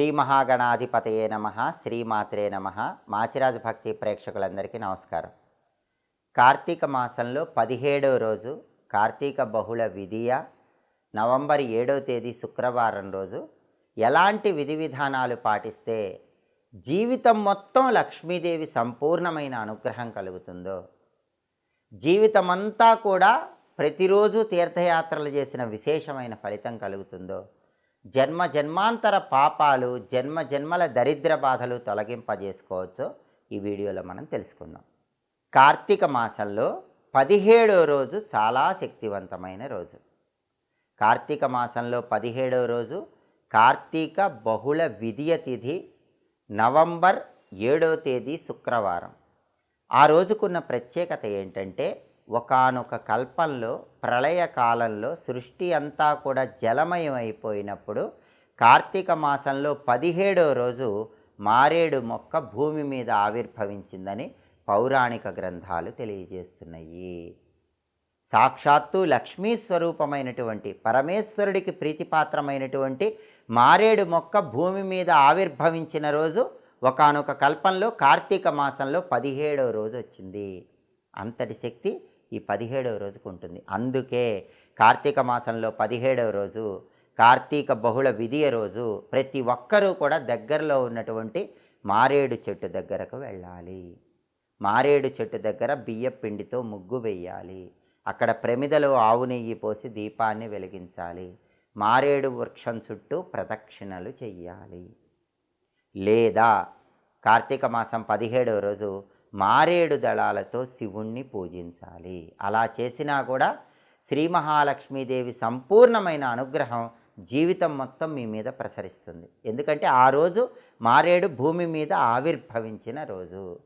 శ్రీ మహాగణాధిపతయే నమ శ్రీమాత్రే నమ. మాచిరాజు భక్తి ప్రేక్షకులందరికీ నమస్కారం. కార్తీక మాసంలో పదిహేడవ రోజు కార్తీక బహుళ విధియ నవంబర్ ఏడవ తేదీ శుక్రవారం రోజు ఎలాంటి విధి విధానాలు పాటిస్తే జీవితం మొత్తం లక్ష్మీదేవి సంపూర్ణమైన అనుగ్రహం కలుగుతుందో జీవితమంతా కూడా ప్రతిరోజు తీర్థయాత్రలు చేసిన విశేషమైన ఫలితం కలుగుతుందో జన్మ జన్మాంతర పాపాలు జన్మ జన్మల దరిద్ర బాధలు తొలగింపజేసుకోవచ్చో. ఈ వీడియోలో మనం తెలుసుకుందాం. కార్తీక మాసంలో పదిహేడో రోజు చాలా శక్తివంతమైన రోజు. కార్తీక మాసంలో పదిహేడవ రోజు కార్తీక బహుళ విధియ తిథి నవంబర్ ఏడవ తేదీ శుక్రవారం. ఆ రోజుకున్న ప్రత్యేకత ఏంటంటే ఒకానొక కల్పంలో ప్రళయ కాలంలో సృష్టి అంతా కూడా జలమయమైపోయినప్పుడు కార్తీక మాసంలో పదిహేడో రోజు మారేడు మొక్క భూమి మీద ఆవిర్భవించిందని పౌరాణిక గ్రంథాలు తెలియజేస్తున్నాయి. సాక్షాత్తు లక్ష్మీ స్వరూపమైనటువంటి పరమేశ్వరుడికి ప్రీతిపాత్రమైనటువంటి మారేడు మొక్క భూమి మీద ఆవిర్భవించిన రోజు ఒకానొక కల్పంలో కార్తీక మాసంలో పదిహేడో రోజు వచ్చింది. అంతటి శక్తి ఈ పదిహేడవ రోజుకు ఉంటుంది. అందుకే కార్తీక మాసంలో పదిహేడవ రోజు కార్తీక బహుళ విధియ రోజు ప్రతి ఒక్కరూ కూడా దగ్గరలో ఉన్నటువంటి మారేడు చెట్టు దగ్గరకు వెళ్ళాలి. మారేడు చెట్టు దగ్గర బియ్య పిండితో ముగ్గు వేయాలి. అక్కడ ప్రమిదలో ఆవు నెయ్యి పోసి దీపాన్ని వెలిగించాలి. మారేడు వృక్షం చుట్టూ ప్రదక్షిణలు చెయ్యాలి. లేదా కార్తీక మాసం పదిహేడవ రోజు మారేడు దళాలతో శివుణ్ణి పూజించాలి. అలా చేసినా కూడా శ్రీ మహాలక్ష్మీదేవి సంపూర్ణమైన అనుగ్రహం జీవితం మొత్తం మీ మీద ప్రసరిస్తుంది. ఎందుకంటే ఆ రోజు మారేడు భూమి మీద ఆవిర్భవించిన రోజు.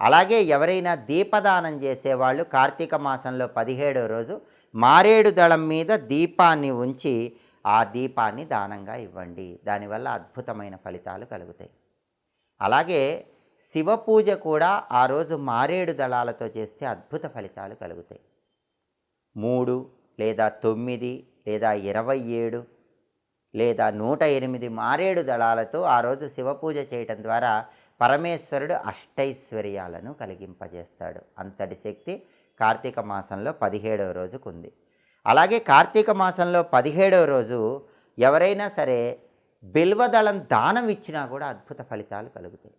అలాగే ఎవరైనా దీపదానం చేసేవాళ్ళు కార్తీక మాసంలో పదిహేడవ రోజు మారేడు దళం మీద దీపాన్ని ఉంచి ఆ దీపాన్ని దానంగా ఇవ్వండి. దానివల్ల అద్భుతమైన ఫలితాలు కలుగుతాయి. అలాగే శివ పూజ కూడా ఆ రోజు మారేడు దళాలతో చేస్తే అద్భుత ఫలితాలు కలుగుతాయి. మూడు లేదా తొమ్మిది లేదా ఇరవై ఏడు లేదా నూట ఎనిమిది మారేడు దళాలతో ఆ రోజు శివ పూజ చేయటం ద్వారా పరమేశ్వరుడు అష్టైశ్వర్యాలను కలిగింపజేస్తాడు. అంతటి శక్తి కార్తీక మాసంలో పదిహేడవ రోజుకు ఉంది అలాగే కార్తీక మాసంలో పదిహేడవ రోజు ఎవరైనా సరే బిల్వదళం దానం ఇచ్చినా కూడా అద్భుత ఫలితాలు కలుగుతాయి.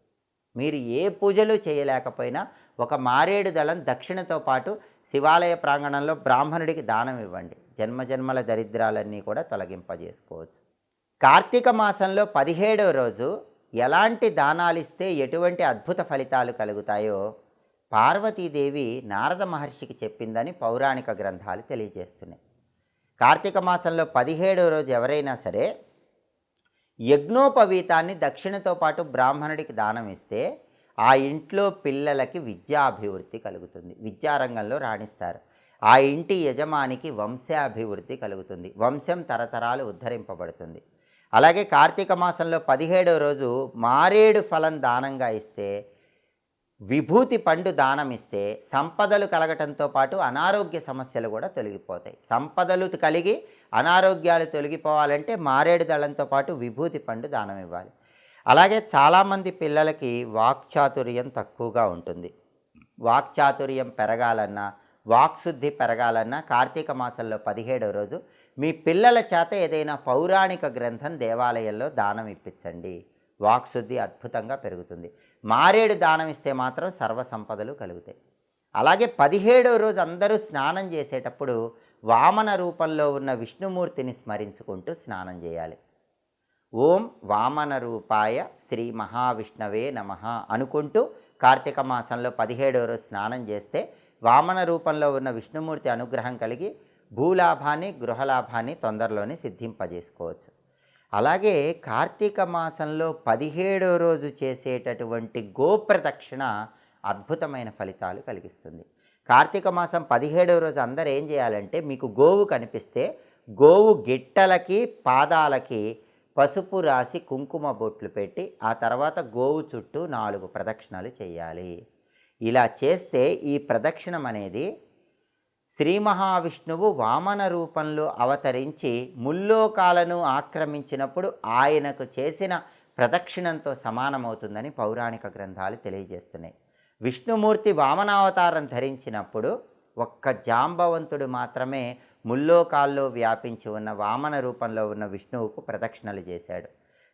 మీరు ఏ పూజలు చేయలేకపోయినా ఒక మారేడు దళం దక్షిణతో పాటు శివాలయ ప్రాంగణంలో బ్రాహ్మణుడికి దానం ఇవ్వండి. జన్మజన్మల దరిద్రాలన్నీ కూడా తొలగింపజేసుకోవచ్చు. కార్తీక మాసంలో పదిహేడవ రోజు ఎలాంటి దానాలు ఇస్తే ఎటువంటి అద్భుత ఫలితాలు కలుగుతాయో పార్వతీదేవి నారద మహర్షికి చెప్పిందని పౌరాణిక గ్రంథాలు తెలియజేస్తున్నాయి. కార్తీక మాసంలో పదిహేడవ రోజు ఎవరైనా సరే యజ్ఞోపవీతాన్ని దక్షిణతో పాటు బ్రాహ్మణుడికి దానం ఇస్తే ఆ ఇంట్లో పిల్లలకి విద్యాభివృద్ధి కలుగుతుంది. విద్యారంగంలో రాణిస్తారు. ఆ ఇంటి యజమానికి వంశాభివృద్ధి కలుగుతుంది. వంశం తరతరాలు ఉద్ధరింపబడుతుంది. అలాగే కార్తీక మాసంలో పదిహేడవ రోజు మారేడు ఫలం దానంగా ఇస్తే విభూతి పండు దానం ఇస్తే సంపదలు కలగటంతో పాటు అనారోగ్య సమస్యలు కూడా తొలగిపోతాయి. సంపదలు కలిగి అనారోగ్యాలు తొలగిపోవాలంటే మారేడు దళంతో పాటు విభూతి పండు దానం ఇవ్వాలి. అలాగే చాలామంది పిల్లలకి వాక్చాతుర్యం తక్కువగా ఉంటుంది. వాక్చాతుర్యం పెరగాలన్నా వాక్శుద్ధి పెరగాలన్నా కార్తీక మాసంలో పదిహేడవ రోజు మీ పిల్లల చేత ఏదైనా పౌరాణిక గ్రంథం దేవాలయంలో దానం ఇప్పించండి. వాక్శుద్ధి అద్భుతంగా పెరుగుతుంది. మారేడు దానం ఇస్తే మాత్రం సర్వ సంపదలు కలుగుతాయి. అలాగే పదిహేడవ రోజు అందరూ స్నానం చేసేటప్పుడు వామన రూపంలో ఉన్న విష్ణుమూర్తిని స్మరించుకుంటూ స్నానం చేయాలి. ఓం వామన రూపాయ శ్రీ మహావిష్ణవే నమ అనుకుంటూ కార్తీక మాసంలో పదిహేడవ రోజు స్నానం చేస్తే వామన రూపంలో ఉన్న విష్ణుమూర్తి అనుగ్రహం కలిగి భూలాభాన్ని గృహలాభాన్ని తొందరలోనే సిద్ధింపజేసుకోవచ్చు. అలాగే కార్తీక మాసంలో పదిహేడో రోజు చేసేటటువంటి గోప్రదక్షిణ అద్భుతమైన ఫలితాలు కలిగిస్తుంది. కార్తీక మాసం పదిహేడవ రోజు అందరూ ఏం చేయాలంటే మీకు గోవు కనిపిస్తే గోవు గిట్టలకి పాదాలకి పసుపు రాసి కుంకుమ బొట్లు పెట్టి ఆ తర్వాత గోవు చుట్టూ నాలుగు ప్రదక్షిణలు చేయాలి. ఇలా చేస్తే ఈ ప్రదక్షిణం అనేది శ్రీ మహావిష్ణువు వామన రూపంలో అవతరించి ముల్లోకాలను ఆక్రమించినప్పుడు ఆయనకు చేసిన ప్రదక్షిణంతో సమానమవుతుందని పౌరాణిక గ్రంథాలు తెలియజేస్తున్నాయి. విష్ణుమూర్తి వామనావతారం ధరించినప్పుడు ఒక్క జాంబవంతుడు మాత్రమే ముల్లోకాల్లో వ్యాపించి ఉన్న వామన రూపంలో ఉన్న విష్ణువుకు ప్రదక్షిణలు చేశాడు.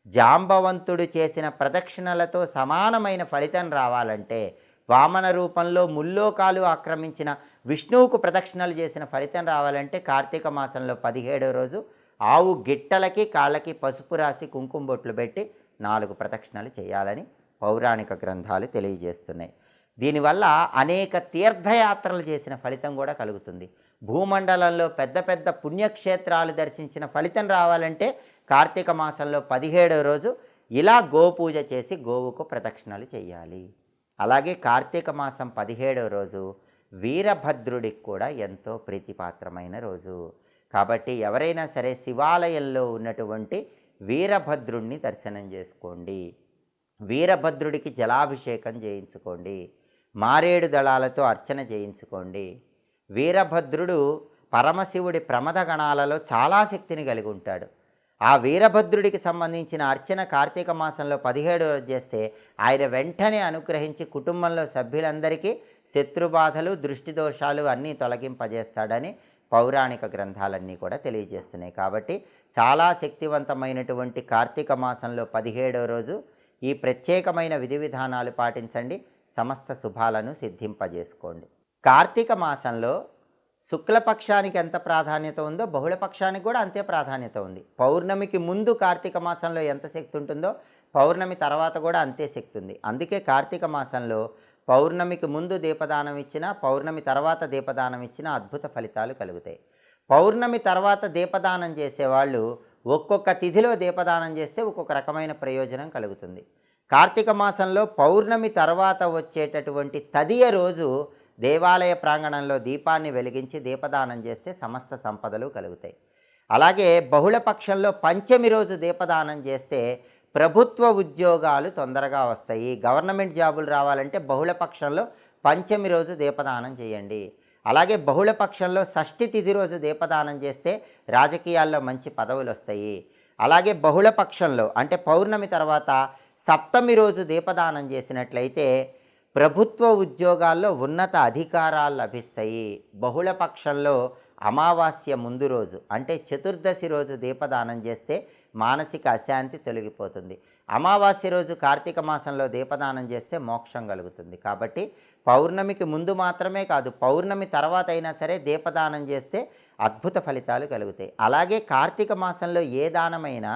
జాంబవంతుడు చేసిన ప్రదక్షిణలతో సమానమైన ఫలితం రావాలంటే వామన రూపంలో ముల్లోకాలు ఆక్రమించిన విష్ణువుకు ప్రదక్షిణలు చేసిన ఫలితం రావాలంటే కార్తీక మాసంలో పదిహేడో రోజు ఆవు గిట్టలకి కాళ్ళకి పసుపు రాసి కుంకుమ బొట్లు పెట్టి నాలుగు ప్రదక్షిణలు చేయాలని పౌరాణిక గ్రంథాలు తెలియజేస్తున్నాయి. దీనివల్ల అనేక తీర్థయాత్రలు చేసిన ఫలితం కూడా కలుగుతుంది. భూమండలంలో పెద్ద పెద్ద పుణ్యక్షేత్రాలు దర్శించిన ఫలితం రావాలంటే కార్తీక మాసంలో పదిహేడో రోజు ఇలా గోపూజ చేసి గోవుకు ప్రదక్షిణలు చేయాలి. అలాగే కార్తీక మాసం పదిహేడవ రోజు వీరభద్రుడికి కూడా ఎంతో ప్రీతిపాత్రమైన రోజు. కాబట్టి ఎవరైనా సరే శివాలయంలో ఉన్నటువంటి వీరభద్రుణ్ణి దర్శనం చేసుకోండి. వీరభద్రుడికి జలాభిషేకం చేయించుకోండి. మారేడు దళాలతో అర్చన చేయించుకోండి. వీరభద్రుడు పరమశివుడి ప్రమద గణాలలో చాలా శక్తిని కలిగి ఉంటాడు. ఆ వీరభద్రుడికి సంబంధించిన అర్చన కార్తీక మాసంలో పదిహేడు రోజు చేస్తే ఆయన వెంటనే అనుగ్రహించి కుటుంబంలో సభ్యులందరికీ శత్రుబాధలు దృష్టి దోషాలు అన్నీ తొలగింపజేస్తాడని పౌరాణిక గ్రంథాలన్నీ కూడా తెలియజేస్తున్నాయి. కాబట్టి చాలా శక్తివంతమైనటువంటి కార్తీక మాసంలో పదిహేడవ రోజు ఈ ప్రత్యేకమైన విధి విధానాలు పాటించండి. సమస్త శుభాలను సిద్ధింపజేసుకోండి. కార్తీక మాసంలో శుక్లపక్షానికి ఎంత ప్రాధాన్యత ఉందో బహుళపక్షానికి కూడా అంతే ప్రాధాన్యత ఉంది. పౌర్ణమికి ముందు కార్తీక మాసంలో ఎంత శక్తి ఉంటుందో పౌర్ణమి తర్వాత కూడా అంతే శక్తి ఉంది. అందుకే కార్తీక మాసంలో పౌర్ణమికి ముందు దీపదానం ఇచ్చినా పౌర్ణమి తర్వాత దీపదానం ఇచ్చినా అద్భుత ఫలితాలు కలుగుతాయి. పౌర్ణమి తర్వాత దీపదానం చేసేవాళ్ళు ఒక్కొక్క తిథిలో దీపదానం చేస్తే ఒక్కొక్క రకమైన ప్రయోజనం కలుగుతుంది. కార్తీక మాసంలో పౌర్ణమి తర్వాత వచ్చేటటువంటి తదియ రోజు దేవాలయ ప్రాంగణంలో దీపాన్ని వెలిగించి దీపదానం చేస్తే సమస్త సంపదలు కలుగుతాయి. అలాగే బహుళ పక్షంలో పంచమి రోజు దీపదానం చేస్తే ప్రభుత్వ ఉద్యోగాలు తొందరగా వస్తాయి. గవర్నమెంట్ జాబులు రావాలంటే బహుళ పక్షంలో పంచమి రోజు దీపదానం చేయండి. అలాగే బహుళ పక్షంలో షష్ఠి తిథి రోజు దీపదానం చేస్తే రాజకీయాల్లో మంచి పదవులు వస్తాయి. అలాగే బహుళ పక్షంలో అంటే పౌర్ణమి తర్వాత సప్తమి రోజు దీపదానం చేసినట్లయితే ప్రభుత్వ ఉద్యోగాల్లో ఉన్నత అధికారాలు లభిస్తాయి. బహుళ పక్షంలో అమావాస్య ముందు రోజు అంటే చతుర్దశి రోజు దీపదానం చేస్తే మానసిక అశాంతి తొలగిపోతుంది. అమావాస్య రోజు కార్తీక మాసంలో దీపదానం చేస్తే మోక్షం కలుగుతుంది. కాబట్టి పౌర్ణమికి ముందు మాత్రమే కాదు పౌర్ణమి తర్వాత అయినా సరే దీపదానం చేస్తే అద్భుత ఫలితాలు కలుగుతాయి. అలాగే కార్తీక మాసంలో ఏ దానమైనా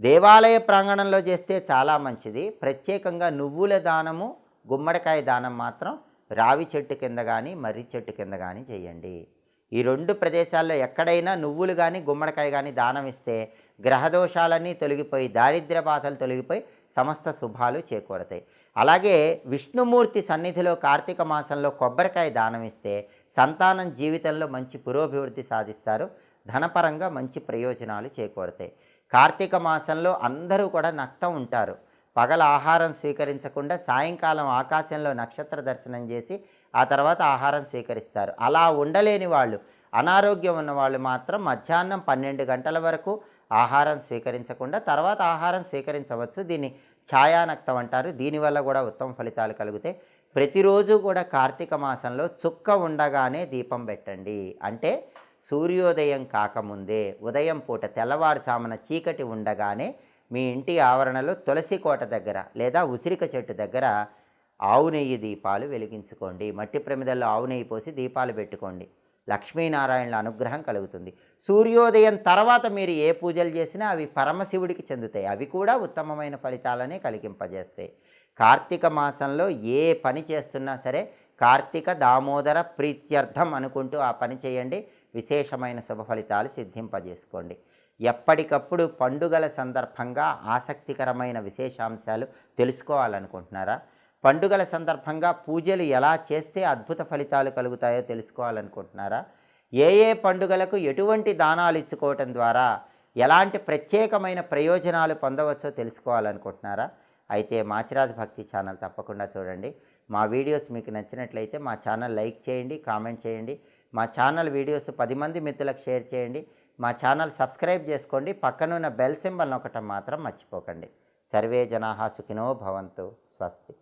దేవాలయ ప్రాంగణంలో చేస్తే చాలా మంచిది. ప్రత్యేకంగా నువ్వుల దానము గుమ్మడికాయ దానం మాత్రం రావి చెట్టు కింద కానీ మర్రి చెట్టు కింద కానీ చేయండి. ఈ రెండు ప్రదేశాల్లో ఎక్కడైనా నువ్వులు కానీ గుమ్మడికాయ కానీ దానం ఇస్తే గ్రహదోషాలన్నీ తొలగిపోయి దారిద్ర్య బాధలు తొలగిపోయి సమస్త శుభాలు చేకూడతాయి అలాగే విష్ణుమూర్తి సన్నిధిలో కార్తీక మాసంలో కొబ్బరికాయ దానం ఇస్తే సంతానం జీవితంలో మంచి పురోభివృద్ధి సాధిస్తారు. ధనపరంగా మంచి ప్రయోజనాలు చేకూడతాయి కార్తీక మాసంలో అందరూ కూడా నక్తం ఉంటారు. పగల ఆహారం స్వీకరించకుండా సాయంకాలం ఆకాశంలో నక్షత్ర దర్శనం చేసి ఆ తర్వాత ఆహారం స్వీకరిస్తారు. అలా ఉండలేని వాళ్ళు అనారోగ్యం ఉన్న వాళ్ళు మాత్రం మధ్యాహ్నం పన్నెండు గంటల వరకు ఆహారం స్వీకరించకుండా తర్వాత ఆహారం స్వీకరించవచ్చు. దీన్ని ఛాయానక్తం అంటారు. దీనివల్ల కూడా ఉత్తమ ఫలితాలు కలుగుతాయి. ప్రతిరోజు కూడా కార్తీక మాసంలో చుక్క ఉండగానే దీపం పెట్టండి. అంటే సూర్యోదయం కాకముందే ఉదయం పూట తెల్లవారుజామున చీకటి ఉండగానే మీ ఇంటి ఆవరణలో తులసి కోట దగ్గర లేదా ఉసిరిక చెట్టు దగ్గర ఆవు నెయ్యి దీపాలు వెలిగించుకోండి. మట్టి ప్రమిదల్లో ఆవు నెయ్యి పోసి దీపాలు పెట్టుకోండి. లక్ష్మీనారాయణుల అనుగ్రహం కలుగుతుంది. సూర్యోదయం తర్వాత మీరు ఏ పూజలు చేసినా అవి పరమశివుడికి చెందుతాయి. అవి కూడా ఉత్తమమైన ఫలితాలనే కలిగింపజేస్తాయి. కార్తీక మాసంలో ఏ పని చేస్తున్నా సరే కార్తీక దామోదర ప్రీత్యర్థం అనుకుంటూ ఆ పని చేయండి. విశేషమైన శుభ ఫలితాలు సిద్ధింపజేసుకోండి. ఎప్పటికప్పుడు పండుగల సందర్భంగా ఆసక్తికరమైన విశేషాంశాలు తెలుసుకోవాలనుకుంటున్నారా? పండుగల సందర్భంగా పూజలు ఎలా చేస్తే అద్భుత ఫలితాలు కలుగుతాయో తెలుసుకోవాలనుకుంటున్నారా? ఏ ఏ పండుగలకు ఎటువంటి దానాలు ఇచ్చుకోవటం ద్వారా ఎలాంటి ప్రత్యేకమైన ప్రయోజనాలు పొందవచ్చో తెలుసుకోవాలనుకుంటున్నారా? అయితే మాచిరాజ్ భక్తి ఛానల్ తప్పకుండా చూడండి. మా వీడియోస్ మీకు నచ్చినట్లయితే మా ఛానల్ లైక్ చేయండి కామెంట్ చేయండి. మా ఛానల్ వీడియోస్ పది మంది మిత్రులకు షేర్ చేయండి. మా ఛానల్ సబ్స్క్రైబ్ చేసుకోండి. పక్కనున్న బెల్ సింబల్ నొక్కటం మాత్రం మర్చిపోకండి. సర్వే జనాహా సుఖినో భవంతు. స్వస్తి.